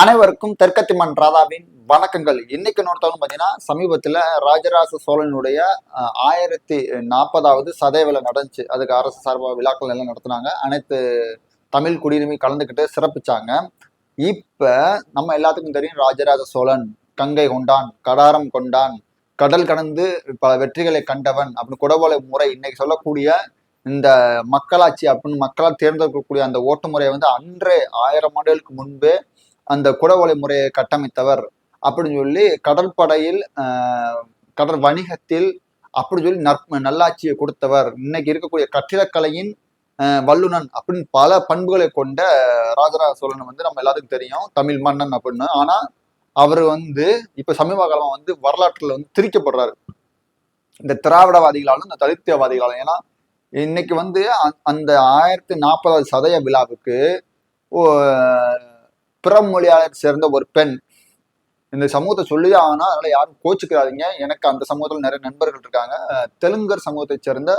அனைவருக்கும் தெற்கத்திமன் ராதாவின் வணக்கங்கள். இன்னைக்கு நோட்டாலும் பார்த்தீங்கன்னா சமீபத்தில் ராஜராஜ சோழனுடைய ஆயிரத்தி நாற்பதாவது சதய நடந்துச்சு. அதுக்கு அரசு சார்பாக விழாக்கள் எல்லாம் நடத்தினாங்க. அனைத்து தமிழ் குடியுரிமை கலந்துக்கிட்டு சிறப்பிச்சாங்க. இப்போ நம்ம எல்லாத்துக்கும் தெரியும் ராஜராஜ சோழன் கங்கை கொண்டான் கடாரம் கொண்டான் கடல் கடந்து பல வெற்றிகளை கண்டவன் அப்படின்னு குடவோலை முறை இன்னைக்கு சொல்லக்கூடிய இந்த மக்களாட்சி அப்படின்னு மக்களால் தேர்ந்தெடுக்கக்கூடிய அந்த ஓட்டு முறையை வந்து அன்றே ஆயிரம் ஆண்டுகளுக்கு முன்பே அந்த குடவோலை முறையை கட்டமைத்தவர் அப்படின்னு சொல்லி கடற்படையில் கடல் வணிகத்தில் அப்படின்னு சொல்லி நற் நல்லாட்சியை கொடுத்தவர். இன்னைக்கு இருக்கக்கூடிய கட்டிடக்கலையின் வல்லுனன் அப்படின்னு பல பண்புகளை கொண்ட ராஜராஜ சோழன் வந்து நம்ம எல்லாத்துக்கும் தெரியும். தமிழ் மன்னன் அப்படின்னு. ஆனா அவர் வந்து இப்ப சமீப காலமா வந்து வரலாற்றுல வந்து திரிக்கப்படுறாரு. இந்த திராவிடவாதிகளாலும் இந்த தலித்தியவாதிகளாலும் ஏன்னா இன்னைக்கு வந்து அந்த ஆயிரத்தி நாற்பதாவது சதய விழாவுக்கு ஓ- பிற மொழியாளர் சேர்ந்த ஒரு பெண். இந்த சமூகத்தை சொல்லிதான் ஆகணும். அதனால யாரும் கோச்சுக்கிறாதீங்க எனக்கு அந்த சமூகத்தில் நிறைய நண்பர்கள் இருக்காங்க. தெலுங்கர் சமூகத்தை சேர்ந்த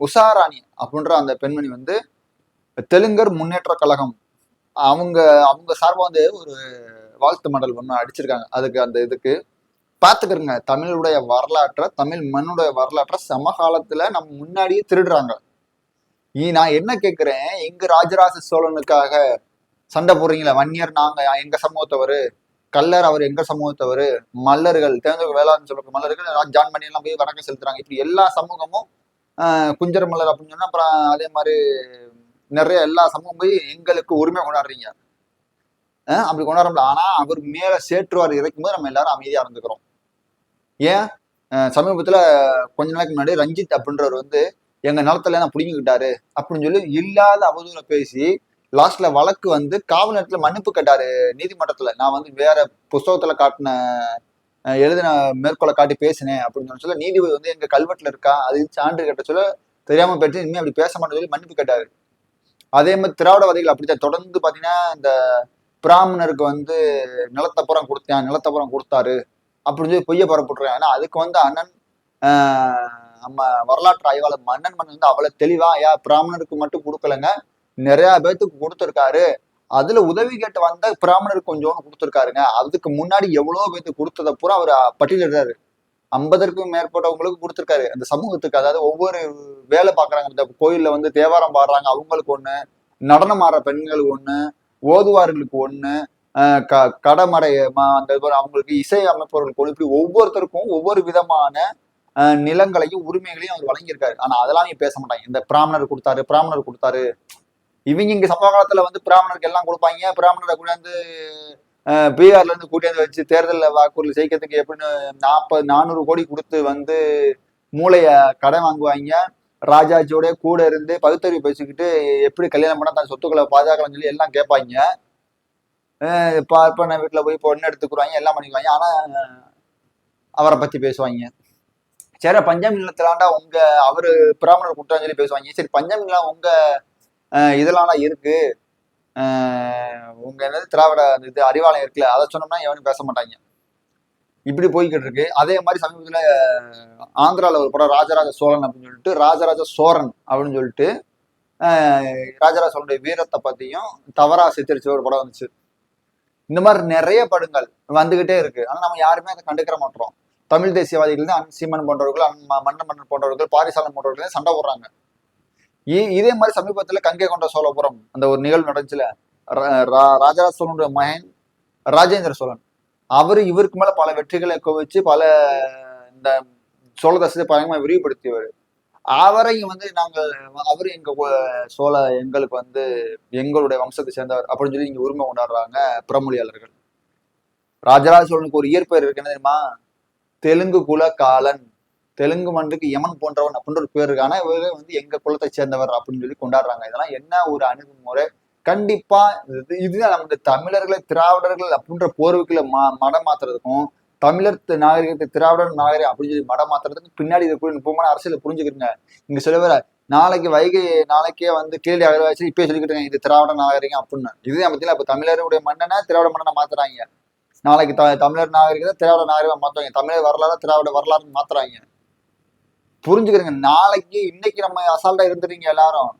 உஷாராணி அப்படின்ற அந்த பெண்மணி வந்து தெலுங்கர் முன்னேற்ற கழகம். அவங்க அவங்க சார்பாக வந்து ஒரு வாழ்த்து மடல் ஒன்று அடிச்சிருக்காங்க. அதுக்கு அந்த இதுக்கு பார்த்துக்கிறங்க தமிழுடைய வரலாற்றை தமிழ் மண்ணுடைய வரலாற்றை சமகாலத்தில் நம்ம முன்னாடியே திருடுறாங்க. நீ நான் என்ன கேட்குறேன் எங்க ராஜராஜ சோழனுக்காக சண்டை போடுறீங்களா வன்னியர் நாங்க எங்க சமூகத்தவர் கல்லர் அவர் எங்க சமூகத்தவர் மல்லர்கள் தேர்ந்தவர் வேளாண் சொல்ற மல்லர்கள் ஜான் மணி போய் வணக்கம் செலுத்துறாங்க. இப்படி எல்லா சமூகமும் குஞ்சர் மல்லர் அப்படின்னு சொன்னா அப்புறம் அதே மாதிரி நிறைய எல்லா சமூகம் போய் எங்களுக்கு உரிமை கொண்டாடுறீங்க. அப்படி கொண்டாட முடியல ஆனா அவர் மேல சேற்றுவார் இறக்கும் போது நம்ம எல்லாரும் அமைதியா இருந்துக்கிறோம். ஏன்? சமீபத்தில் சமீபத்துல கொஞ்ச நாளைக்கு முன்னாடி ரஞ்சித் அப்படின்றவர் வந்து எங்க நிலத்துல நான் பிடிங்கிக்கிட்டாரு? அப்படின்னு சொல்லி இல்லாத அவதூற பேசி லாஸ்ட்ல வழக்கு வந்து காவல் நேரத்துல மன்னிப்பு கேட்டாரு நீதிமன்றத்துல. நான் வந்து வேற புஸ்தகத்துல காட்டின எழுதின மேற்கோளை காட்டி பேசினேன் அப்படின்னு சொல்ல நீதிபதி வந்து எங்க கல்வெட்டுல இருக்கா அது சான்று கேட்ட சொல்ல தெரியாம போயிட்டு இனிமே அப்படி பேச மாட்டேன்னு சொல்லி மன்னிப்பு கேட்டாரு. அதே மாதிரி திராவிடவாதிகள் அப்படித்தான். தொடர்ந்து பாத்தீங்கன்னா இந்த பிராமணருக்கு வந்து நிலத்தப்புறம் கொடுத்தேன் நிலத்தப்புறம் கொடுத்தாரு அப்படின்னு சொல்லி பொய்ய பரப்புட்டுறேன் ஏன்னா அதுக்கு வந்து அண்ணன் நம்ம வரலாற்று ஆய்வாளர் மன்னன் மன்னன் வந்து அவ்வளவு தெளிவா ஐயா பிராமணருக்கு மட்டும் கொடுக்கலங்க. நிறைய பேர்த்துக்கு கொடுத்துருக்காரு. அதுல உதவி கேட்டு வந்த பிராமணர் கொஞ்சோன்னு கொடுத்துருக்காருங்க. அதுக்கு முன்னாடி எவ்வளவு பேர்த்துக்கு கொடுத்ததை பூரா அவர் பட்டியலிடுறாரு ஐம்பதற்கும் மேற்பட்டவங்களுக்கு கொடுத்துருக்காரு. அந்த சமூகத்துக்கு அதாவது ஒவ்வொரு வேலை பார்க்குறாங்க இந்த கோயில்ல வந்து தேவாரம் பாடுறாங்க. அவங்களுக்கு ஒண்ணு நடனம் ஆடுற பெண்களுக்கு ஒண்ணு ஓதுவார்களுக்கு ஒண்ணு ஆஹ் க கடமடை அந்த அவங்களுக்கு இசை அமைப்பவர்களுக்கு ஒண்ணு. இப்படி ஒவ்வொருத்தருக்கும் ஒவ்வொரு விதமான ஆஹ் நிலங்களையும் உரிமைகளையும் அவர் வழங்கியிருக்காரு. ஆனா அதெல்லாம் நீங்க பேச மாட்டாங்க. இந்த பிராமணர் கொடுத்தாரு பிராமணர் கொடுத்தாரு. இவங்க இங்க சம்பவ காலத்துல வந்து பிராமணருக்கு எல்லாம் கொடுப்பாங்க. பிராமணரை கூடாந்து பீகார்ல இருந்து கூட்டியாந்து வச்சு தேர்தலில் வாக்குறுதி ஜெயிக்கிறதுக்கு எப்படின்னு நாற்பது நானூறு கோடி கொடுத்து வந்து மூளைய கடன் வாங்குவாங்க. ராஜாஜியோட கூட இருந்து பகுத்தறிவு பேசிக்கிட்டு எப்படி கல்யாணம் பண்ணா தன் சொத்துக்களை பாதுகாக்கலாம்னு சொல்லி எல்லாம் கேட்பாங்க. பார்ப்பன வீட்டில் போய் பொண்ணு எடுத்துக்குறாங்க எல்லாம் பண்ணிக்குவாங்க. ஆனால் அவரை பற்றி பேசுவாங்க. சரி பஞ்சாபி நிலத்திலாண்டா உங்க அவரு பிராமணர் குற்றம் சொல்லி பேசுவாங்க. சரி பஞ்சாபி நிலம் உங்க இதெல்லாம் இருக்கு. உங்கள் உங்க என்னது திராவிட இது அறிவாலயம் இருக்குல்ல அதை சொன்னோம்னா எவனும் பேச மாட்டாங்க. இப்படி போய்கிட்டு இருக்கு. அதே மாதிரி சமீபத்தில் ஆந்திராவில் ஒரு படம் ராஜராஜ சோழன் அப்படின்னு சொல்லிட்டு ராஜராஜ சோரன் அப்படின்னு சொல்லிட்டு ராஜராஜ சோழனுடைய வீரத்தை பற்றியும் தவறா சித்தரிச்ச ஒரு படம் வந்துச்சு. இந்த மாதிரி நிறைய படங்கள் வந்துகிட்டே இருக்கு. ஆனால் நம்ம யாருமே அதை கண்டுக்கிற மாட்டோம். தமிழ் தேசியவாதிகள் தான் அன் சீமன் போன்றவர்கள் அன் மன்னன் மன்னன் போன்றவர்கள் பாரிசாலன் போன்றவர்கள் சண்டை போடுறாங்க. இதே மாதிரி சமீபத்துல கங்கை கொண்ட சோழபுரம் அந்த ஒரு நிகழ்வு நடந்துச்சுல. ரா- ராஜராஜ சோழனுடைய மகன் ராஜேந்திர சோழன். அவரு இவருக்கு மேல பல வெற்றிகளை குவிச்சு பல இந்த சோழ தசத்தை பயங்கரமாக விரிவுபடுத்தியவர். அவரையும் வந்து நாங்கள் அவர் எங்க சோழ எங்களுக்கு வந்து எங்களுடைய வம்சத்தை சேர்ந்தவர் அப்படின்னு சொல்லி இங்க உரிமை கொண்டாடுறாங்க புறமொழியாளர்கள். ராஜராஜ சோழனுக்கு ஒரு இயற்பெயர் இருக்கு என்ன தெரியுமா? தெலுங்கு குல காலன். தெலுங்கு மண்ணுக்கு யமன் போன்றவன் அப்படின்ற ஒரு பேர் இவரு வந்து எங்க குலத்தை சேர்ந்தவர் அப்படின்னு சொல்லி கொண்டாடுறாங்க. இதெல்லாம் என்ன ஒரு அணுகுமுறை? கண்டிப்பா இது இதுதான் நம்ம இந்த தமிழர்களை திராவிடர்கள் அப்படின்ற போர்வுக்குள்ள மா மடம் மாத்துறதுக்கும் தமிழர் நாகரிகத்தை திராவிடர் நாகரிகம் அப்படின்னு சொல்லி மடம் மாத்துறதுக்கு பின்னாடி இருக்கக்கூடிய நுட்பமான அரசியல புரிஞ்சுக்கிறீங்க இங்க சில நாளைக்கு வைகை நாளைக்கே வந்து கேள்வி அகழ்வாச்சு இப்பயே சொல்லிக்கிட்டு இது திராவிட நாகரிகம் அப்படின்னு. இதுதான் பத்தியில இப்ப தமிழருடைய மன்னனை திராவிட மன்னனை மாத்துறாங்க. நாளைக்கு த தமிழர் நாகரிகத்தை திராவிட நாகரிகம் மாத்துறாங்க. தமிழர் வரலாறு திராவிட வரலாறுன்னு மாத்துறாங்க. புரிஞ்சுக்கிறீங்க. நாளைக்கு இன்னைக்கு நம்ம அசால்ட்டா இருந்துட்டீங்க எல்லாரும்.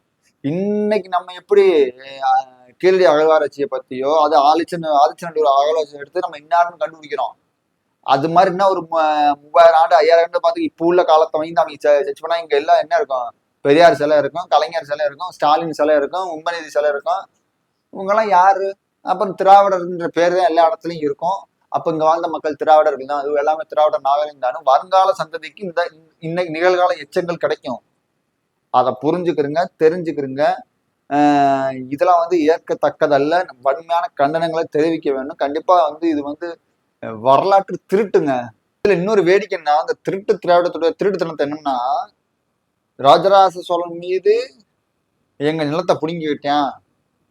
இன்னைக்கு நம்ம எப்படி கீழடி அகழ்வாராய்ச்சியை பத்தியோ அது ஆலிச்சன் ஒரு அகழ்வாராய்ச்சி எடுத்து நம்ம இன்னாருன்னு கண்டுபிடிக்கிறோம். அது மாதிரி என்ன ஒரு மூவாயிரம் ஆண்டு ஐயாயிரம் ஆண்டு பார்த்து இப்போ உள்ள காலத்தை வந்து அவங்க சர்ச் பண்ணா இங்க எல்லாம் என்ன இருக்கும்? பெரியார் சிலை இருக்கும் கலைஞர் சிலை இருக்கும் ஸ்டாலின் சிலை இருக்கும் உம்மநீதி சிலை இருக்கும். இவங்கெல்லாம் யாரு? அப்புறம் திராவிடர்ன்ற பேர் தான் எல்லா இடத்துலையும் இருக்கும். அப்போ இங்க வாழ்ந்த மக்கள் திராவிடர்கள் தான். அது எல்லாமே திராவிட நாகரிகம் தானும் வருங்கால சந்ததிக்கு இந்த இன்னைக்கு நிகழ்கால எச்சங்கள் கிடைக்கும். அதை புரிஞ்சுக்கிறங்க தெரிஞ்சுக்கிறங்க இதெல்லாம் வந்து ஏற்கத்தக்கதல்ல. வன்மையான கண்டனங்களை தெரிவிக்க வேண்டும் கண்டிப்பா வந்து இது வந்து வரலாற்று திருட்டுங்க. இதுல இன்னொரு வேடிக்கைன்னா அந்த திருட்டு திராவிடத்துடைய திருட்டுத்தனத்தை என்னன்னா ராஜராஜ சோழன் மீது எங்க நிலத்தை புடுங்கிக்கிட்டான்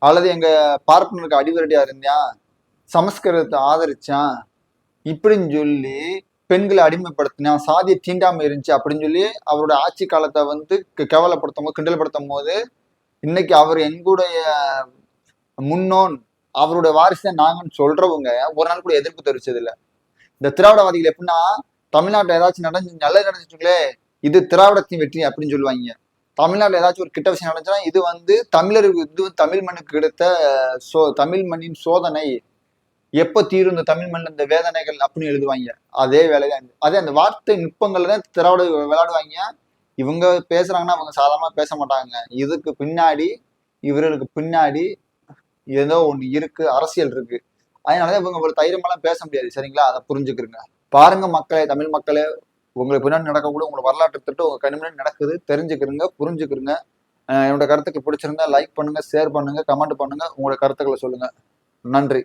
அல்லது எங்க பார்ப்பனருக்கு அடிவரடியா இருந்தேன். சமஸ்கிருதத்தை ஆதரிச்சான் இப்படின்னு சொல்லி பெண்களை அடிமைப்படுத்தினான். சாதிய தீண்டாமல் இருந்துச்சு அப்படின்னு சொல்லி அவரோட ஆட்சி காலத்தை வந்து கேவலப்படுத்தும் போது கிண்டல்படுத்தும் போது இன்னைக்கு அவர் எங்களுடைய முன்னோன் அவருடைய வாரிசை நாங்கன்னு சொல்றவங்க ஒரு நாள் கூட எதிர்ப்பு தெரிவிச்சது இல்லை இந்த திராவிடவாதிகள் எப்படின்னா தமிழ்நாட்டில் ஏதாச்சும் நடந்து நல்லது நடந்துச்சுங்களே இது திராவிடத்தின் வெற்றி அப்படின்னு சொல்லுவாங்க. தமிழ்நாட்டில் ஏதாச்சும் ஒரு கிட்ட விஷயம் நடந்துச்சுன்னா இது வந்து தமிழருக்கு இது வந்து தமிழ் மண்ணுக்கு கிடைத்த சோ தமிழ் மண்ணின் சோதனை. எப்ப தீரும் இந்த தமிழ் மண்ணில் இந்த வேதனைகள் அப்படின்னு எழுதுவாங்க. அதே வேலைதான் அதே அந்த வார்த்தை நுட்பங்கள்ல தான் திராவிட விளையாடுவாங்க. இவங்க பேசுறாங்கன்னா அவங்க சாதாரணமா பேச மாட்டாங்க. இதுக்கு பின்னாடி இவர்களுக்கு பின்னாடி ஏதோ ஒன்று இருக்கு அரசியல் இருக்கு. அதனாலதான் இவங்க ஒரு தைரியமெல்லாம் பேச முடியாது. சரிங்களா? அதை புரிஞ்சுக்கிறங்க பாருங்க மக்களே தமிழ் மக்களே உங்களுக்கு பின்னாடி நடக்கக்கூட உங்களை வரலாற்று திட்டம் உங்க கண் முன்னாடி நடக்குது. தெரிஞ்சுக்கிறங்க புரிஞ்சுக்கிறங்க என்னோட கருத்துக்கு பிடிச்சிருந்தா லைக் பண்ணுங்க ஷேர் பண்ணுங்க கமெண்ட் பண்ணுங்க. உங்களோட கருத்துக்களை சொல்லுங்க. நன்றி.